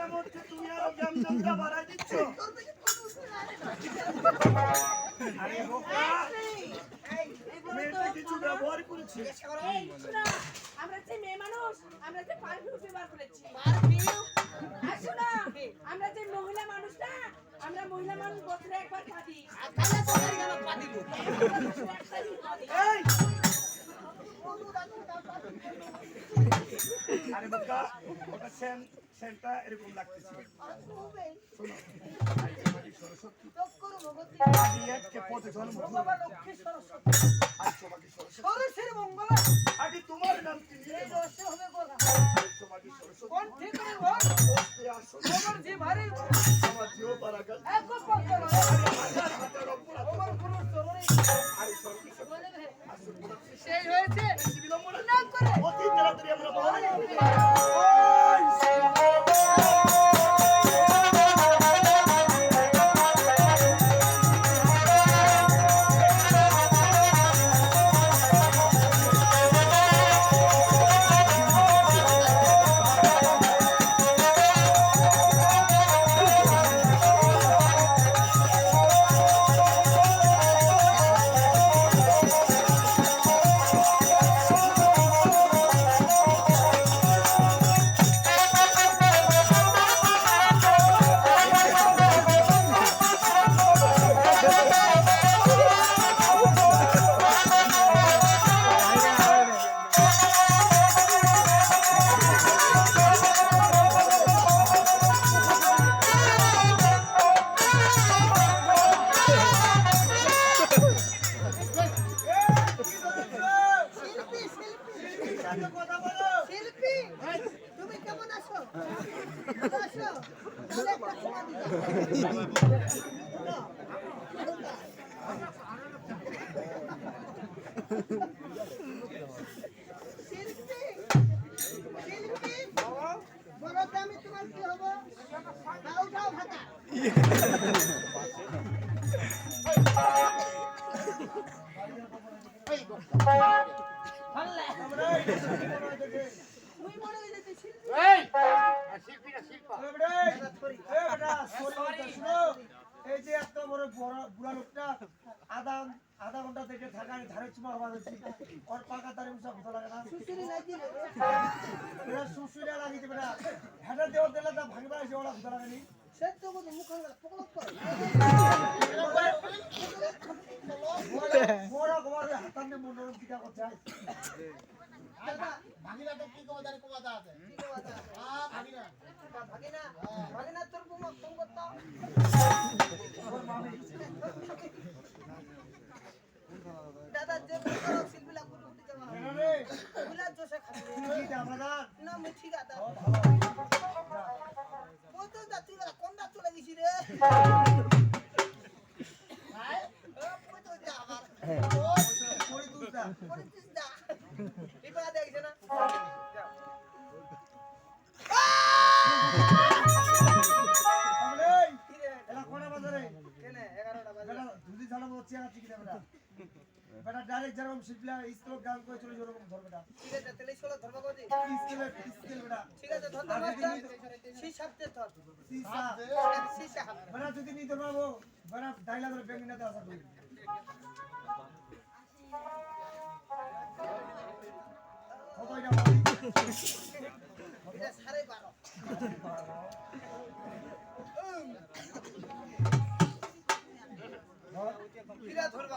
তুমি আরও জ্ঞান জমটা বাড়াই দিচ্ছ? আরে বোকা! মেয়েটা কিছু ব্যবহার করেছে। আমরা যে মেয়ে মানুষ আমরা যে পারফিউম ব্যবহার করেছি। আর শোনো, আমরা যে মহিলা মানুষ না আমরা মহিলা মানুষ বছরে একবার কাঁদি এই! আরে বোকা ওটা সেন সেনটা এরকম লাগতেছে। সরস্বতী আদি এককে পদে জন্ম আজ তোমাকে সরস্বতী আগে তোমার নাম কি নিয়ে আজ তোমাকে সরস্বতী বসতে আসো। আমার জিও ভালো আছো তাহলে একটা চুমা দিও। শিল্পী এই যে এত বড় বড় লোকটা আধা আধা ঘণ্টা থেকে থাকার ধারে চুমা হওয়া যাচ্ছে ওর পাকা তারে উৎসাহ হতে লাগে না। সুসুরিয়া লাগিয়েছে বেটা হেঁটে দেওয়া দিলে তা ভাঙিবা এসে ওরা হতে লাগে নি। সে তো বলতো মুখ হাঙ্গা পকলক করে। বড় গোয়ার হাতান মনোরম টিকা করছে ভাগিনাটা কি কবা জানি দা আছে? কি কথা আ ভাগিনা। ভাগিনা ভাগিনা তোর বুমা ফোন করতো দাদা যে বড় শিল্পী লাগবে উঠে যাওয়া রে বুলা জোসে খাবে। কি দে না আমি ঠিক আছে ওই তো যাত্রী বেলা কোনটা চলে রে। আবার তুই দা ডাইরেক্ট যেরকম স্কুল গান করে চলে যেরকম ধর বেটা ঠিক আছে তাহলে ধর্ম স্কুলে স্কুল বেটা। ঠিক আছে মাস্টার ধর। সিসা। যদি নি ডাইলা ধরে বেঙ্গি নাতে আসা করি এটা সাড়ে বারো। ধরবা